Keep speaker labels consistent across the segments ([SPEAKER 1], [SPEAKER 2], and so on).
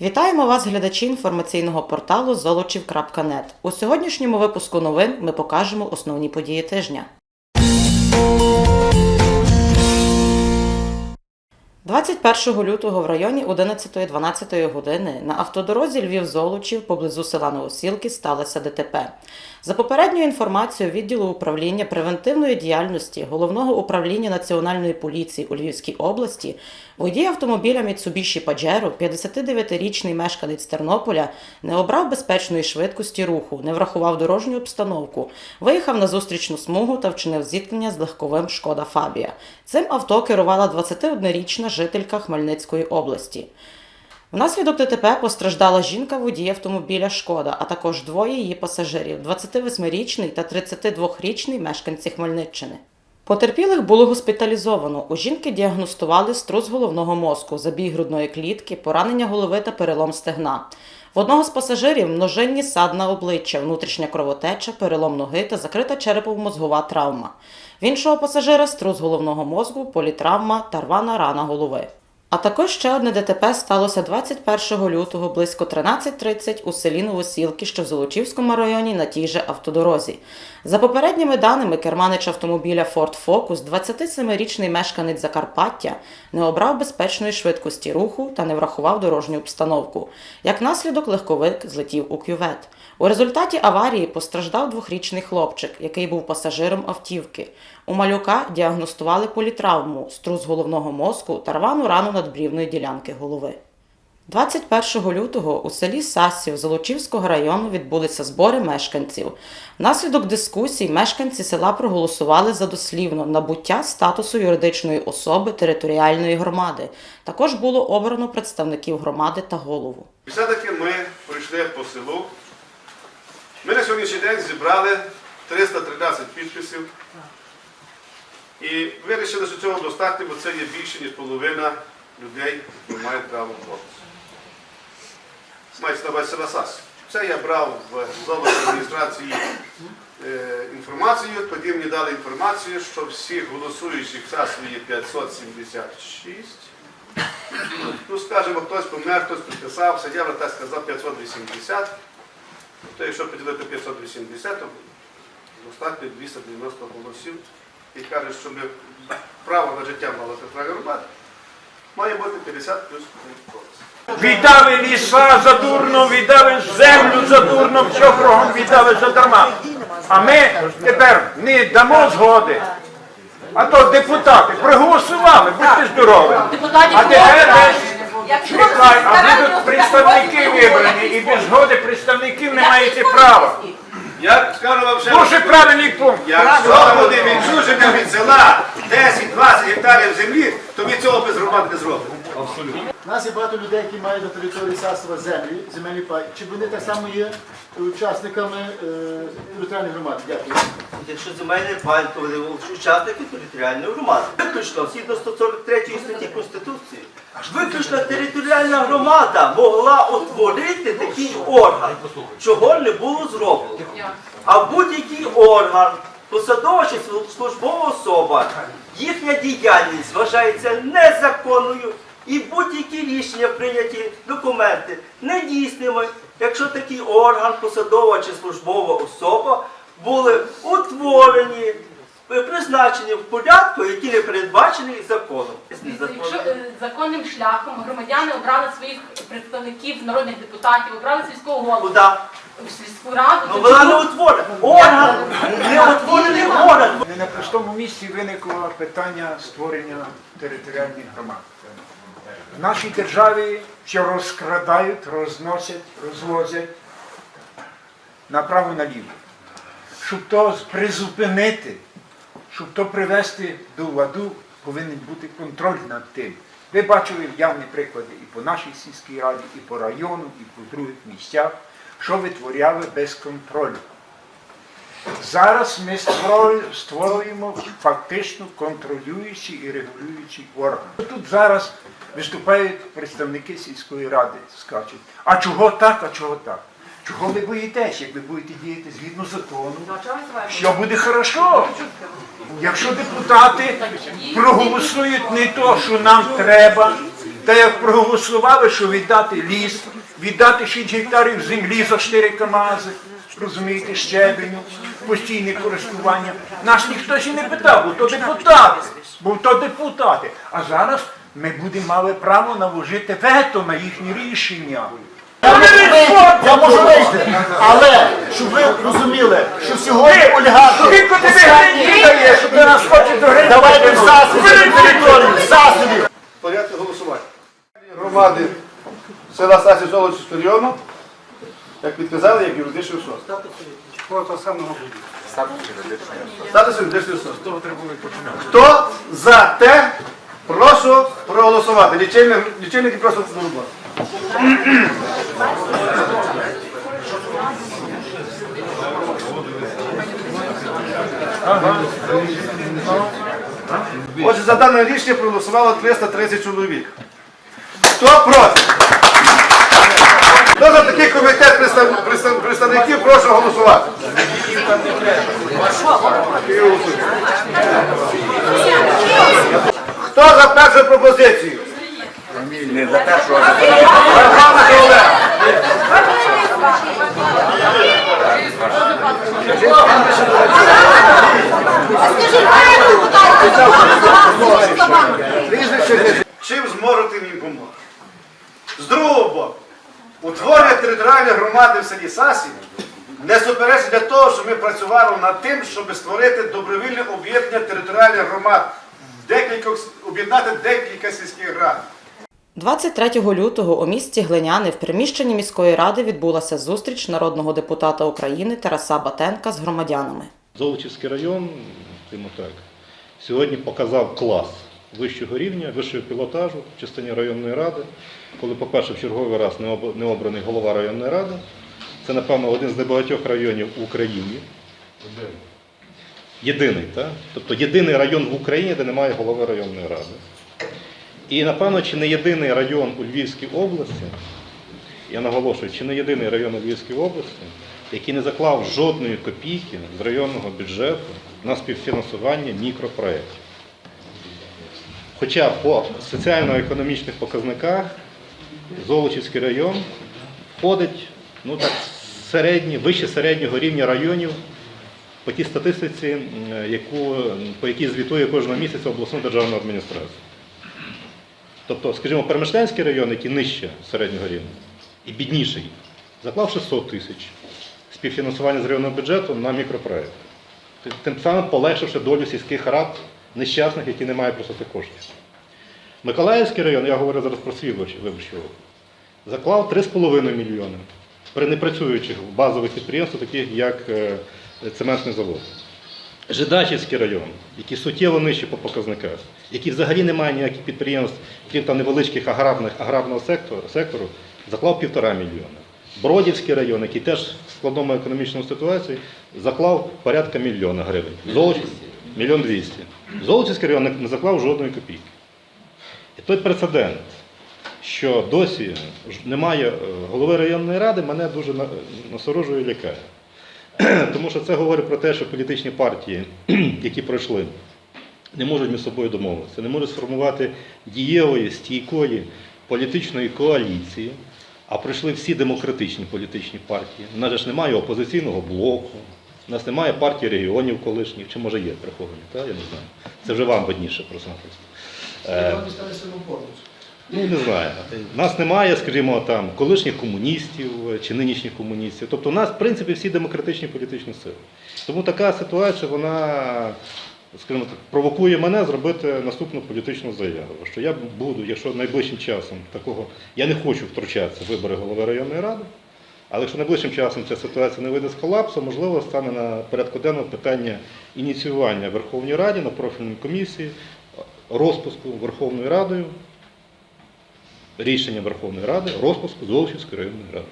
[SPEAKER 1] Вітаємо вас, глядачі інформаційного порталу золочів.нет. У сьогоднішньому випуску новин ми покажемо основні події тижня. 21 лютого в районі 11-12 години на автодорозі Львів-Золочів поблизу села Новосілки сталося ДТП. За попередньою інформацією відділу управління превентивної діяльності Головного управління Національної поліції у Львівській області водій автомобіля Mitsubishi Pajero, 59-річний мешканець Тернополя, не обрав безпечної швидкості руху, не врахував дорожню обстановку, виїхав на зустрічну смугу та вчинив зіткнення з легковим Шкода Фабія. Цим авто керувала 21-річна жителька Хмельницької області. Внаслідок ДТП постраждала жінка водій автомобіля Шкода, а також двоє її пасажирів 28-річний та 32-річний мешканці Хмельниччини. Потерпілих було госпіталізовано. У жінки діагностували струс головного мозку, забій грудної клітки, поранення голови та перелом стегна. В одного з пасажирів множинні сад на обличчя, внутрішня кровотеча, перелом ноги та закрита черепово-мозгова травма. В іншого пасажира струс головного мозку, політравма та рвана рана голови. А також ще одне ДТП сталося 21 лютого близько 13.30 у селі Новосілки, що в Золочівському районі на тій же автодорозі. За попередніми даними, керманич автомобіля Ford Focus, 27-річний мешканець Закарпаття, не обрав безпечної швидкості руху та не врахував дорожню обстановку. Як наслідок, легковик злетів у кювет. У результаті аварії постраждав двохрічний хлопчик, який був пасажиром автівки. У малюка діагностували політравму, струс головного мозку та рвану рану надбрівної ділянки голови. 21 лютого у селі Сасів Золочівського району відбулися збори мешканців. Внаслідок дискусій мешканці села проголосували за дослівно набуття статусу юридичної особи територіальної громади. Також було обрано представників громади та голову.
[SPEAKER 2] Все-таки ми прийшли по селу. Ми на сьогоднішній день зібрали 313 підписів. І вирішили, що цього достатньо, бо це є більше, ніж половина людей, які мають право голосу. Мається на увазі села Сас. Це я брав в зону адміністрації е, інформацію, тоді мені дали інформацію, що всіх голосуючих Сасові є 576. Ну, скажімо, хтось помер, хтось підписався, я вже сказав 580. Тобто, якщо поділити 580, то достатньо 290 голосів. І кажуть, що ми право на життя мало Петра Горбата, має бути 50 плюс 1 голос.
[SPEAKER 3] Віддали ліса задурно, віддали землю задурно, все кругом віддали задарма. А ми тепер не дамо згоди. А то депутати проголосували, будьте здорові. А тепер десь
[SPEAKER 4] Якщо
[SPEAKER 3] чекай, а
[SPEAKER 4] ви
[SPEAKER 3] будуть представники вибрані, і без згоди представників не маєте права.
[SPEAKER 2] Я скажу вам ще.
[SPEAKER 3] Дуже правильний пункт.
[SPEAKER 2] Якщо буде відчуження від села 10-20 гектарів землі, то ми цього без громад не зробимо.
[SPEAKER 5] У нас є багато людей, які мають на території Сасова землі, земельні паї. Чи вони так само є учасниками е, територіальної громади? Дякую.
[SPEAKER 6] Якщо земельний пай, то вони учасники територіальної громади. Виключно, згідно 143 статті Конституції, виключно територіальна громада могла утворити такий орган, чого не було зроблено. А будь-який орган, посадова чи службова особа, їхня діяльність вважається незаконною і будь-які рішення прийняті документи недійсними, якщо такий орган, посадова чи службова особа були утворені, призначені в порядку, який не передбачений законом.
[SPEAKER 4] Якщо е, законним шляхом громадяни обрали своїх представників, народних депутатів, обрали сільського голову
[SPEAKER 6] Куди?
[SPEAKER 4] в сільську раду,
[SPEAKER 6] Ну вона не утворена. Орган, не утворений орган.
[SPEAKER 3] Не на пустому місці виникло питання створення територіальних громад. В нашій державі все розкрадають, розносять, розвозять направо-наліво. Щоб то призупинити, щоб то привести до ладу, повинен бути контроль над тим. Ви бачили явні приклади і по нашій сільській раді, і по району, і по других місцях, що витворяли без контролю. Зараз ми створюємо, фактично контролюючий і регулюючий орган. Тут зараз виступають представники сільської ради, скажуть, а чого так, а чого так? Чого ви боїтесь, як ви будете діяти згідно закону? Що буде хорошо? Якщо депутати проголосують не то, що нам треба, Та як проголосували, що віддати ліс, віддати 6 гектарів землі за 4 КАМАЗи, розумієте, щебеню, постійне користування. Нас ніхто і не питав, бо то депутати, бо то депутати. А зараз ми будемо мали право наложити вето на їхні рішення.
[SPEAKER 5] Я можу вийти, але щоб ви розуміли, що сьогодні олігархи давайте в засобі територію, в засобі.
[SPEAKER 2] Порядку голосування. Громади села Стасі Золочівського району, як підказали, як юридичний особи. Статус юридичної особи. Хто за те, прошу проголосувати. Лічильники, лічильники прошу на роботу. Отже, за дане рішення проголосувало 330 чоловік. Хто проти? Хто за такий комітет представ- представ- представників, прошу голосувати. Хто за першу пропозицію? Не за першу, Чим зможете їм допомогти? З другого боку, утворення територіальної громади в селі Сасі не суперечить для того, щоб ми працювали над тим, щоб створити добровільне об'єднання територіальних громад, об'єднати декілька сільських рад.
[SPEAKER 1] 23 лютого у місті Глиняни в приміщенні міської ради відбулася зустріч народного депутата України Тараса Батенка з громадянами.
[SPEAKER 7] Золочівський район, скажімо так, сьогодні показав клас вищого рівня, вищого пілотажу в частині районної ради, коли, по-перше, в черговий раз не обраний голова районної ради. Це, напевно, один з небагатьох районів в Україні. Єдиний, так? Тобто єдиний район в Україні, де немає голови районної ради. І, напевно, чи не єдиний район у Львівській області, я наголошую, чи не єдиний район у Львівській області, який не заклав жодної копійки з районного бюджету на співфінансування мікропроєктів. Хоча по соціально-економічних показниках Золочівський район входить ну, так, середні, вище середнього рівня районів по тій статистиці, яку, по якій звітує кожного місяця обласну державну адміністрацію. Тобто, скажімо, Перемишлянський район, який нижче середнього рівня і бідніший, заклав 600 тисяч співфінансування з районного бюджету на мікропроєкт. Тим самим полегшивши долю сільських рад нещасних, які не мають просто коштів. Миколаївський район, я говорю зараз про свій виборчий виборчий округ, заклав 3,5 мільйони при непрацюючих базових підприємствах, таких як е, цементний завод. Жидачівський район, який суттєво нижче по показниках, який взагалі не має ніяких підприємств, крім там невеличких аграрних, аграрного сектору, сектору, заклав півтора мільйона. Бродівський район, який теж в складному економічному ситуації, заклав порядка мільйона гривень. Золоч... Мільйон двісті. Золочівський район не- заклав жодної копійки. І той прецедент, що досі немає е, голови районної ради, мене дуже на- насторожує і лякає. Тому що це говорить про те, що політичні партії, які пройшли, не можуть між собою домовитися, не можуть сформувати дієвої, стійкої політичної коаліції, а пройшли всі демократичні політичні партії. У нас ж немає опозиційного блоку, у нас немає партії регіонів колишніх, чи може є приховані, я не знаю. Це вже вам видніше просто-напросто. Е, Ну, не знаю. У нас немає, скажімо, там колишніх комуністів е, чи нинішніх комуністів. Тобто у нас, в принципі, всі демократичні політичні сили. Тому така ситуація, вона, скажімо так, провокує мене зробити наступну політичну заяву. Що я буду, якщо найближчим часом такого, я не хочу втручатися в вибори голови районної ради, але якщо найближчим часом ця ситуація не вийде з колапсу, можливо, стане на порядку денного питання ініціювання Верховній Раді на профільній комісії, розпуску Верховною Радою рішення Верховної Ради розпуску Золочівської районної ради.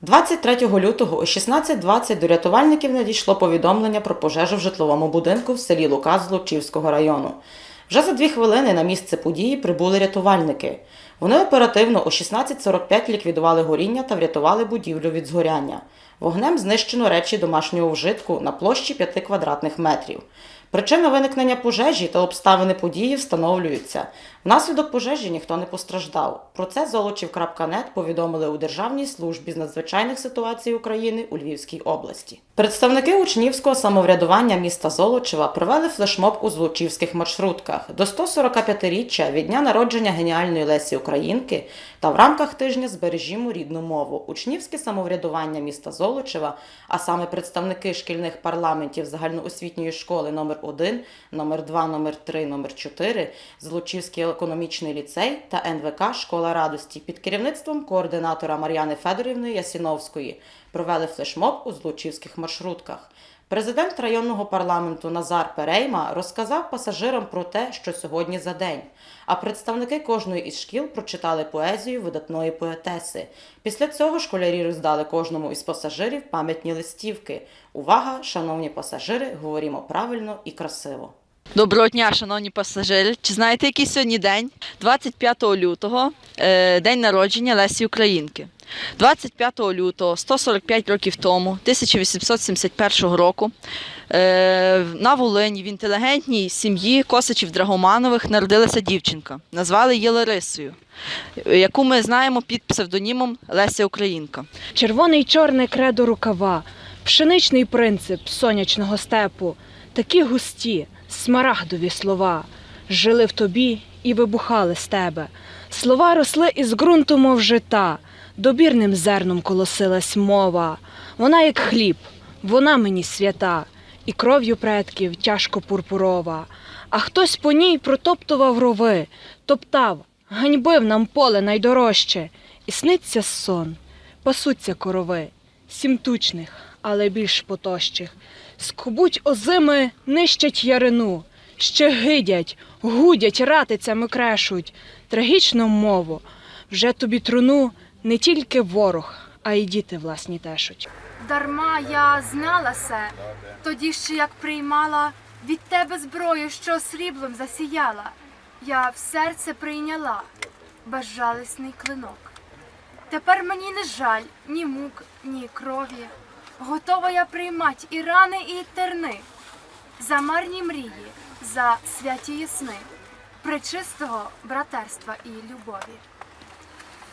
[SPEAKER 1] 23 лютого о 16.20 до рятувальників надійшло повідомлення про пожежу в житловому будинку в селі Лука Злочівського району. Вже за дві хвилини на місце події прибули рятувальники. Вони оперативно о 16.45 ліквідували горіння та врятували будівлю від згоряння. Вогнем знищено речі домашнього вжитку на площі 5 квадратних метрів. Причина виникнення пожежі та обставини події встановлюються. Внаслідок пожежі ніхто не постраждав. Про це золочів.нет повідомили у Державній службі з надзвичайних ситуацій України у Львівській області. Представники учнівського самоврядування міста Золочева провели флешмоб у злочівських маршрутках до 145-річчя від дня народження геніальної Лесі Українки та в рамках тижня збережімо рідну мову. Учнівське самоврядування міста Золочева, а саме представники шкільних парламентів загальноосвітньої школи номер 1 номер 2 номер 3 номер 4 Злочівський економічний ліцей та НВК Школа радості під керівництвом координатора Мар'яни Федорівни Ясіновської провели флешмоб у злочівських маршрутках. Президент районного парламенту Назар Перейма розказав пасажирам про те, що сьогодні за день. А представники кожної із шкіл прочитали поезію видатної поетеси. Після цього школярі роздали кожному із пасажирів пам'ятні листівки. Увага, шановні пасажири, говоримо правильно і красиво.
[SPEAKER 8] Доброго дня, шановні пасажири. Чи знаєте, який сьогодні день? 25 лютого, е, день народження Лесі Українки. 25 лютого, 145 років тому, 1871 року, е, на Волині в інтелігентній сім'ї Косачів Драгоманових народилася дівчинка. Назвали її Ларисою, яку ми знаємо під псевдонімом Леся Українка.
[SPEAKER 9] Червоний чорне кредо рукава, пшеничний принцип сонячного степу, такі густі, смарагдові слова, жили в тобі і вибухали з тебе. Слова росли із ґрунту, мов жита, добірним зерном колосилась мова. Вона як хліб, вона мені свята, і кров'ю предків тяжко пурпурова. А хтось по ній протоптував рови, топтав, ганьбив нам поле найдорожче, і сниться сон пасуться корови, сім тучних, але більш потощих. Скубуть озими, нищать ярину, ще гидять, гудять, ратицями крешуть, трагічну мову. Вже тобі труну не тільки ворог, а й діти власні тешуть.
[SPEAKER 10] Дарма я знала се, тоді ще як приймала від тебе зброю, що сріблом засіяла, я в серце прийняла безжалісний клинок. Тепер мені не жаль ні мук, ні крові. Готова я приймать і рани, і терни, за марні мрії, за святі ясни, пречистого братерства і любові.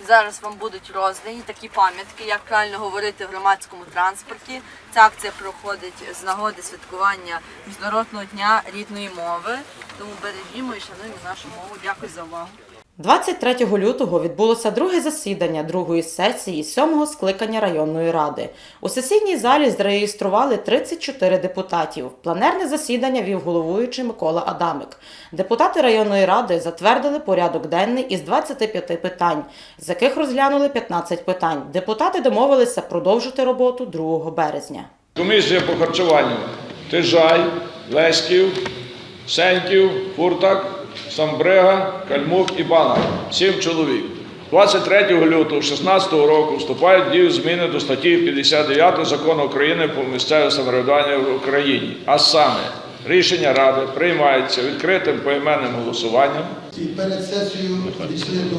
[SPEAKER 8] Зараз вам будуть роздані такі пам'ятки, як правильно говорити в громадському транспорті. Ця акція проходить з нагоди святкування Міжнародного дня рідної мови. Тому бережімо і шануємо нашу мову. Дякую за увагу.
[SPEAKER 1] 23 лютого відбулося друге засідання другої сесії сьомого скликання районної ради. У сесійній залі зареєстрували 34 депутатів. Планерне засідання вів головуючий Микола Адамик. Депутати районної ради затвердили порядок денний із 25 питань, з яких розглянули 15 питань. Депутати домовилися продовжити роботу 2 березня.
[SPEAKER 11] Комісія по харчуванню. Тижай, Леськів, Сеньків, Фуртак, Самбрега, Кальмук і Банак. Сім чоловік. 23 лютого 2016 року вступають в дію зміни до статті 59 Закону України про місцеве самоврядування в Україні. А саме, рішення Ради приймається відкритим поіменним голосуванням
[SPEAKER 12] І перед сесією дійшли до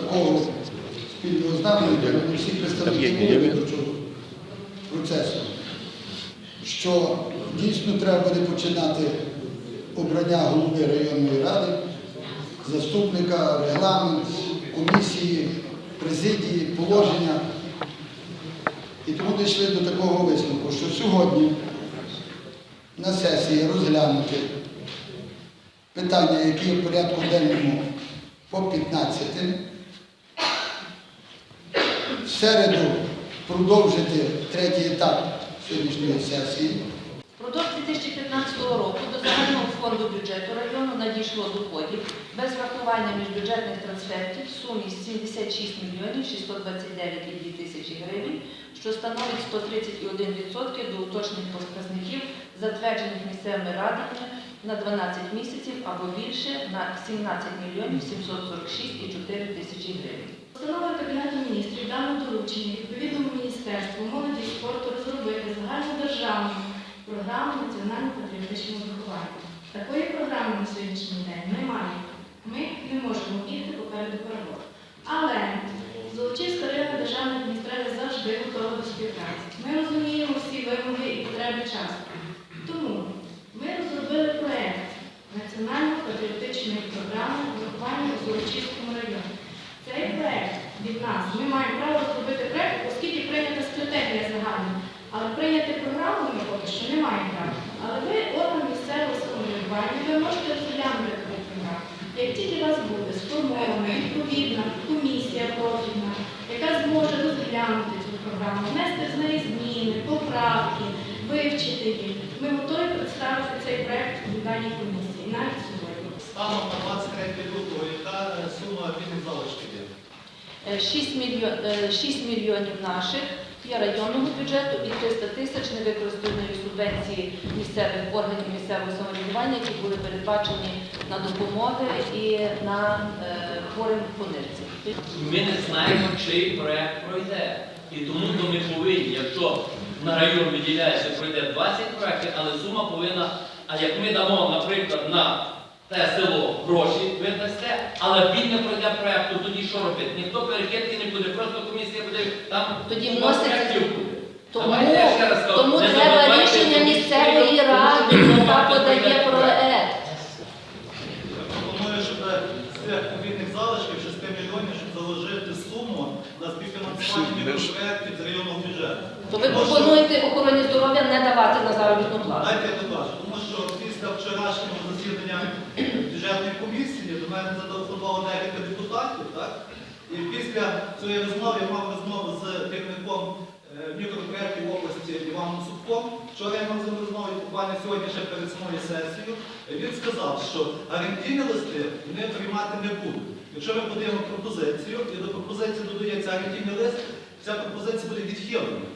[SPEAKER 12] такого спільного знаменника на всі представники процесу, що дійсно треба буде починати обрання голови районної ради, заступника, регламент, комісії, президії, положення. І тому дійшли до такого висновку, що сьогодні на сесії розглянути питання, які в порядку денному по 15. В середу продовжити третій етап сьогоднішньої сесії.
[SPEAKER 13] Продовж 2015 року до загального фонду бюджету району надійшло доходів без врахування міжбюджетних трансфертів в сумі 76 мільйонів 629,2 тисячі гривень, що становить 131% до уточних показників, затверджених місцевими радами на 12 місяців або більше на 17 мільйонів 746,4 тисячі гривень.
[SPEAKER 10] Постановою Кабінету міністрів дано доручення відповідному міністерству молоді і спорту розробити загальнодержавну програму національно-патріотичного виховання. Такої програми на сьогоднішній день немає. Ми не можемо бігти попереду перевод. Але Золочівська районна державна адміністрація завжди готова до співпраці. Ми розуміємо всі вимоги і потреби часу. Тому ми розуміємо,
[SPEAKER 14] програму ми поки що не маємо права. Але ви, орган місцевого самоврядування, ви можете розглянути таку програму. Як тільки у вас буде сформована відповідна комісія профільна, яка зможе розглянути цю програму, внести з неї зміни, поправки, вивчити їх, ми готові представити цей проект у даній комісії, навіть сьогодні.
[SPEAKER 5] Станом на 23 лютого, яка сума вільних залишків є?
[SPEAKER 13] 6 мільйонів, 6 мільйонів наших є районного бюджету і 300 тисяч невикористаної субвенції місцевих органів місцевого самоврядування, які були передбачені на допомоги і на е, хворим по.
[SPEAKER 15] Ми не знаємо, чий проект пройде. І тому то ми повинні, якщо на район виділяється, пройде 20 проєктів, але сума повинна, а як ми дамо, наприклад, на те село гроші, ви дасте, але він не пройде проєкт, то тоді що робити? Ніхто перекидки не буде, просто комісія буде там
[SPEAKER 13] Тоді вноситься-
[SPEAKER 15] проєктів буде.
[SPEAKER 13] Тому, тому треба рішення місцевої ради, яка подає проект.
[SPEAKER 5] Пропоную, щоб з цих вільних залишків 6 мільйонів, щоб заложити суму на співфінансування мікропроєктів з районного бюджету.
[SPEAKER 13] То ви пропонуєте охороні здоров'я не давати на заробітну плату.
[SPEAKER 5] Дайте я докажу, тому що після вчорашнього засідання бюджетної комісії до мене зателефонувало декілька депутатів, так? І після цієї розмови я мав розмову з керівником е, мікропроєктів області Іваном Субком. Вчора я мав з ним розмову, буквально сьогодні ще перед самою сесією. Він сказав, що орендійні листи вони приймати не будуть. Якщо ми подаємо пропозицію, і до пропозиції додається орендійний лист, ця пропозиція буде відхилена.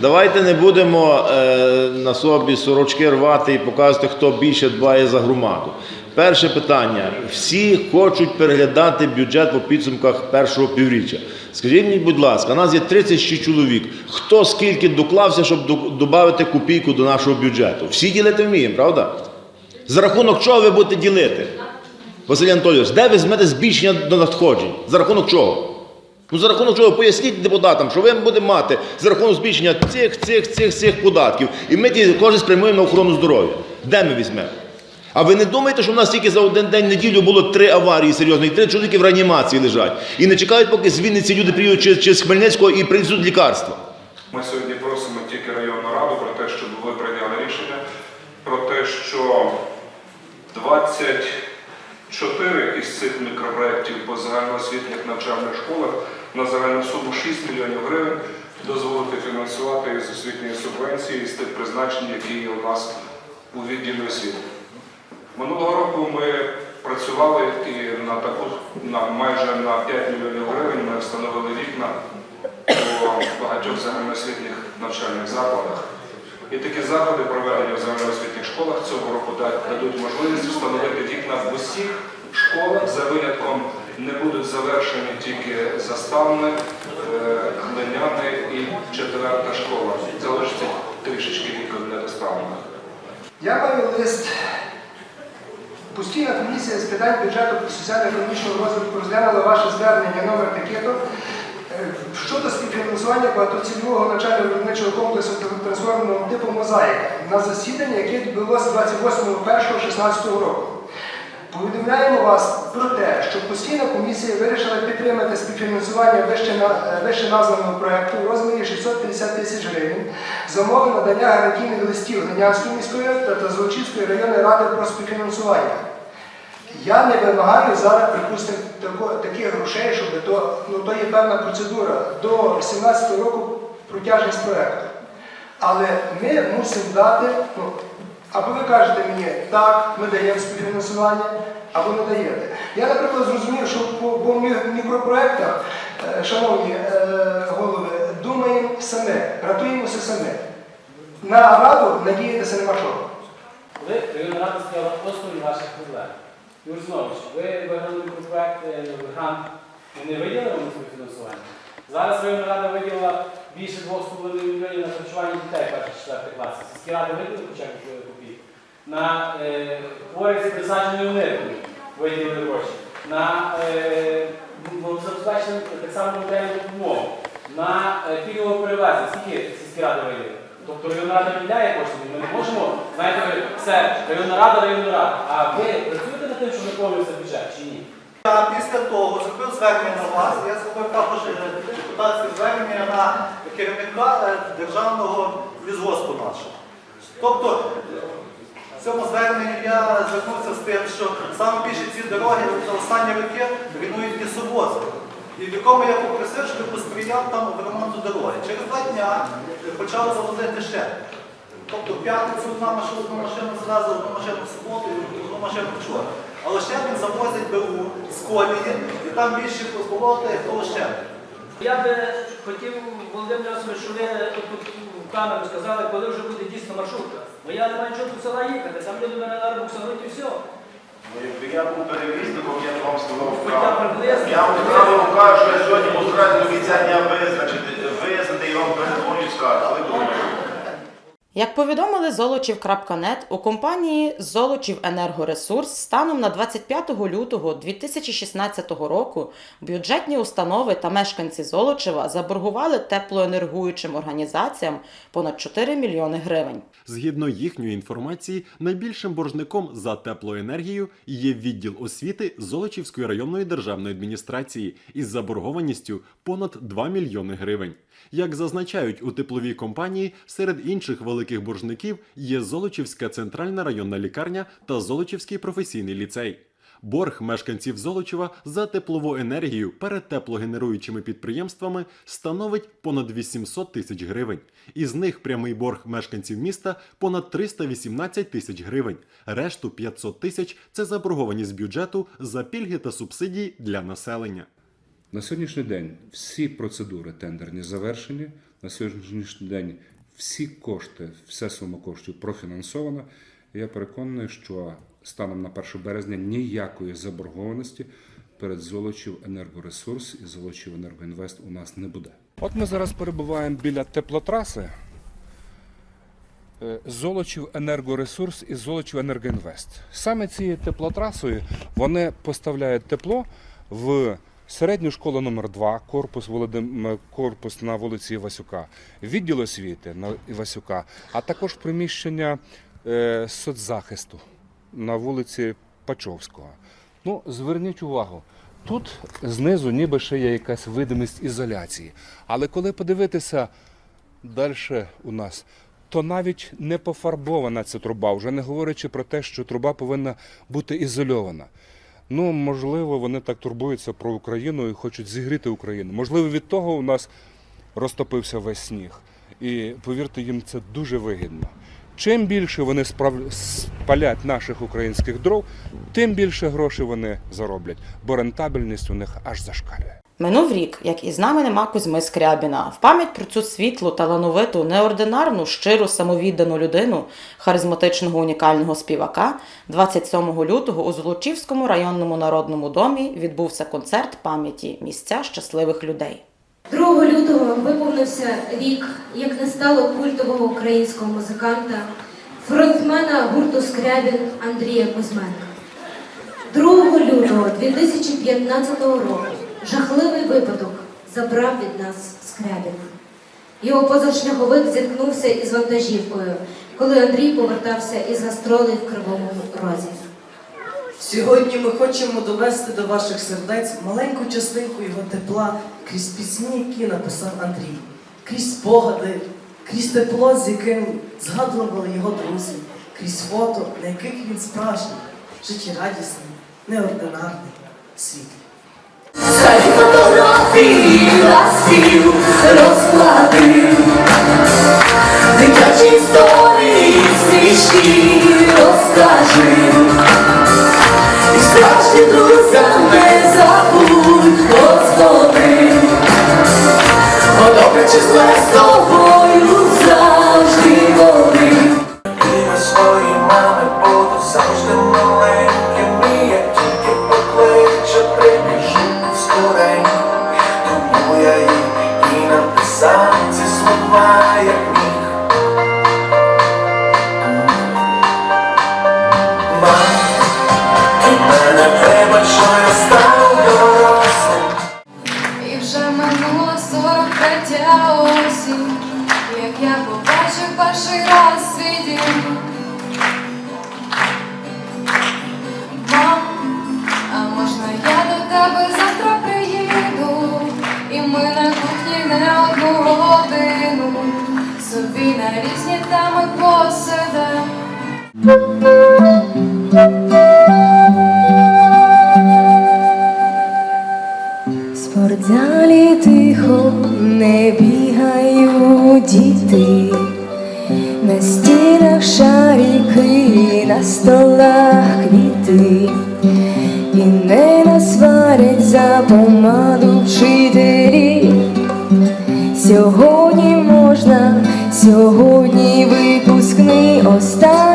[SPEAKER 16] Давайте не будемо е, на собі сорочки рвати і показувати, хто більше дбає за громаду. Перше питання. Всі хочуть переглядати бюджет по підсумках першого півріччя. Скажіть мені, будь ласка, у нас є 36 чоловік. Хто скільки доклався, щоб додати копійку до нашого бюджету? Всі ділити вміємо, правда? За рахунок чого ви будете ділити? Василь Анатолійович, де ви візьмете збільшення до надходжень? За рахунок чого? Ну за рахунок чого поясніть депутатам, що ви будемо мати за рахунок збільшення цих, цих, цих, цих податків. І ми ті кожен спрямуємо на охорону здоров'я. Де ми візьмемо? А ви не думаєте, що в нас тільки за один день неділю було три аварії серйозні, і три чоловіки в реанімації лежать. І не чекають, поки з люди приїдуть чи, чи з Хмельницького і принесуть лікарства.
[SPEAKER 17] Ми сьогодні просимо тільки районну раду про те, щоб ви прийняли рішення про те, що 24 із цих мікропроєктів по загальноосвітніх навчальних школах на загальну суму 6 мільйонів гривень дозволити фінансувати із освітньої субвенції з тих призначень, які є у нас у відділі освіти. Минулого року ми працювали і на таку на майже на 5 мільйонів гривень ми встановили вікна у багатьох загальноосвітніх навчальних закладах. І такі заходи, проведені в загальноосвітніх школах, цього року дадуть можливість встановити вікна в усіх школах за винятком не будуть завершені тільки заставне, е, глиняне і четверта школа. Залишиться трішечки вікон для доставлених.
[SPEAKER 18] Я маю лист. Постійна комісія з питань бюджету соціально-економічного розвитку розглянула ваше звернення номер такето е, щодо співфінансування багатоцільового навчально-виробничого комплексу трансформерного типу «Мозаїка» на засідання, яке відбулося 28.01.16 року. Повідомляємо вас про те, що постійна комісія вирішила підтримати співфінансування вище, е, названого проєкту у розмірі 650 тисяч гривень за умови надання гарантійних листів Глинянської міської та, та Золочівської районної ради про співфінансування. Я не вимагаю зараз, припустимо, таких грошей, щоб то, ну, то є певна процедура до 18 року протяжність проєкту. Але ми мусимо дати, ну, або ви кажете мені, так, ми даємо співфінансування, або не даєте. Я, наприклад, зрозумів, що по, по мікропроектах, е, шановні е, голови, думаємо саме, рятуємося самі. На раду надіятися нема чого.
[SPEAKER 8] Ви районна рада стояла основі ваших проблем. Юрій Знович, ви виграли мікропроект е, грант, не виділили вам фінансування. Зараз районна рада виділила більше 2,5 мільйонів на харчування дітей перших четвертих класів. Сільські ради виділили хоча б. На е, хворих з присадженою ниркою виділили гроші. На е, забезпечення так само матеріальну допомогу. На е, пільгове перевезення. Скільки сільські ради виділили? Тобто районна рада виділяє кошти, ми не можемо, знаєте, все, районна рада, районна рада. А ви працюєте над тим, що наповнюється бюджет чи ні?
[SPEAKER 5] Я після того зробив звернення на вас, я зробив також е, депутатське звернення на керівника е, державного лісгоспу нашого. Тобто в цьому зверненні я звернувся з тим, що саме більше ці дороги за останні роки руйнують лісовози. І в якому я попросив, щоб посприяв там в ремонту дороги. Через два дня почали завозити ще. Тобто в п'ятницю одна машина, одну машину зразу, одну машину в суботу і одну машину вчора. Але ще він завозить БУ з колії, і там більше болота, як того ще.
[SPEAKER 19] Я би хотів, Володимир Йосифович, щоб ви тут в камеру сказали, коли вже буде дійсно маршрутка. Бо я не маю чого до села їхати, там люди мене на буксануть і все.
[SPEAKER 16] Ну, Якби я був перевізником, я б вам сказав
[SPEAKER 19] Хоча приблизно.
[SPEAKER 16] Я вам відправив кажу, що я сьогодні буду зразу обіцяння визначити, вияснити і вам передзвоню скажу. Але думаю.
[SPEAKER 1] Як повідомили Золочів.нет, у компанії Золочів Енергоресурс станом на 25 лютого 2016 року бюджетні установи та мешканці Золочева заборгували теплоенергуючим організаціям понад 4 мільйони гривень.
[SPEAKER 20] Згідно їхньої інформації, найбільшим боржником за теплоенергію є відділ освіти Золочівської районної державної адміністрації із заборгованістю понад 2 мільйони гривень. Як зазначають у тепловій компанії, серед інших великих боржників є Золочівська центральна районна лікарня та Золочівський професійний ліцей. Борг мешканців Золочева за теплову енергію перед теплогенеруючими підприємствами становить понад 800 тисяч гривень. Із них прямий борг мешканців міста понад 318 тисяч гривень. Решту 500 тисяч це заборгованість бюджету за пільги та субсидії для населення.
[SPEAKER 17] На сьогоднішній день всі процедури тендерні завершені. На сьогоднішній день всі кошти, вся сума коштів профінансована. Я переконаний, що станом на 1 березня ніякої заборгованості перед Золочів енергоресурс і Золочів енергоінвест у нас не буде. От ми зараз перебуваємо біля теплотраси. Е, Золочів енергоресурс і Золочів енергоінвест. Саме цією теплотрасою вони поставляють тепло в середню школу номер 2 корпус Володим... корпус на вулиці Івасюка, відділ освіти на Івасюка, а також приміщення е, соцзахисту на вулиці Пачовського. Ну, зверніть увагу. Тут знизу ніби ще є якась видимість ізоляції. Але коли подивитися далі у нас, то навіть не пофарбована ця труба, вже не говорячи про те, що труба повинна бути ізольована. Ну, можливо, вони так турбуються про Україну і хочуть зігріти Україну. Можливо, від того у нас розтопився весь сніг. І повірте, їм це дуже вигідно. Чим більше вони справ... спалять наших українських дров, тим більше грошей вони зароблять, бо рентабельність у них аж зашкалює.
[SPEAKER 1] Минув рік, як і з нами нема Кузьми Скрябіна. В пам'ять про цю світлу, талановиту, неординарну, щиру, самовіддану людину, харизматичного унікального співака, 27 лютого у Золочівському районному народному домі відбувся концерт пам'яті місця щасливих людей.
[SPEAKER 21] 2 лютого виповнився рік, як не стало культового українського музиканта, фронтмена гурту Скрябін Андрія Кузьменка. 2 лютого 2015 року жахливий випадок забрав від нас Скрябіна. Його позашляховик зіткнувся із вантажівкою, коли Андрій повертався із гастролей в Кривому Розі.
[SPEAKER 22] Сьогодні ми хочемо довести до ваших сердець маленьку частинку його тепла крізь пісні, які написав Андрій, крізь спогади, крізь тепло, з яким згадували його друзі, крізь фото, на яких він справжній, життєрадісний, неординарний, світлий.
[SPEAKER 23] Фотографії на стіл розклади, дитячі історії смішні розкажи, і справжні друзям не забудь, бо добре чи зле з спортзалі тихо не бігають діти, на стінах шарики, на столах квіти, і не насварять за помаду вчителі. Сьогодні можна, сьогодні випускний останній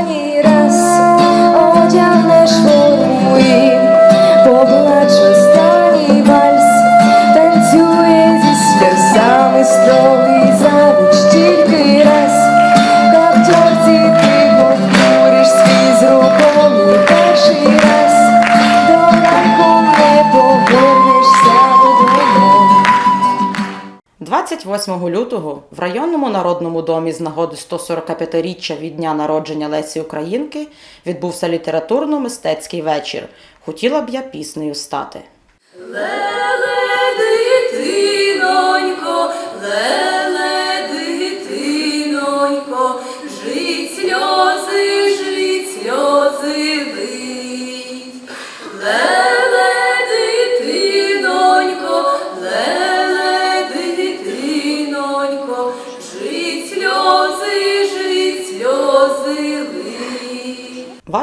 [SPEAKER 1] 28 лютого в районному народному домі з нагоди 145-річчя від дня народження Лесі Українки відбувся літературно-мистецький вечір. Хотіла б я піснею стати.
[SPEAKER 23] Леле, дитинонько, леле,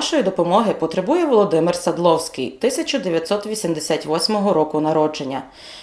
[SPEAKER 1] Вашої допомоги потребує Володимир Садловський, 1988 року народження,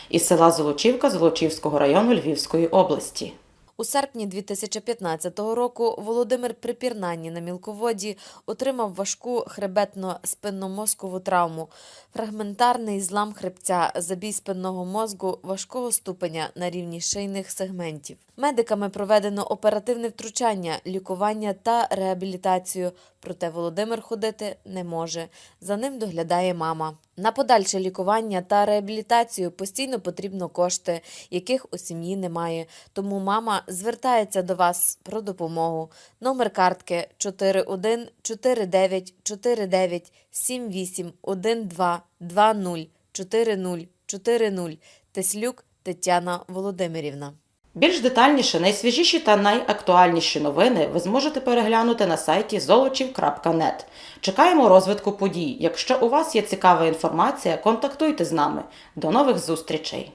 [SPEAKER 1] із села Золочівка Золочівського району Львівської області.
[SPEAKER 24] У серпні 2015 року Володимир при пірнанні на мілководі отримав важку хребетно-спинномозкову травму, фрагментарний злам хребця, забій спинного мозку важкого ступеня на рівні шийних сегментів. Медиками проведено оперативне втручання, лікування та реабілітацію. Проте Володимир ходити не може. За ним доглядає мама. На подальше лікування та реабілітацію постійно потрібно кошти, яких у сім'ї немає. Тому мама звертається до вас про допомогу. Номер картки 41 49 49 78 12 20 40 40 Теслюк Тетяна Володимирівна.
[SPEAKER 1] Більш детальніше, найсвіжіші та найактуальніші новини ви зможете переглянути на сайті золочів.нет. Чекаємо розвитку подій. Якщо у вас є цікава інформація, контактуйте з нами. До нових зустрічей!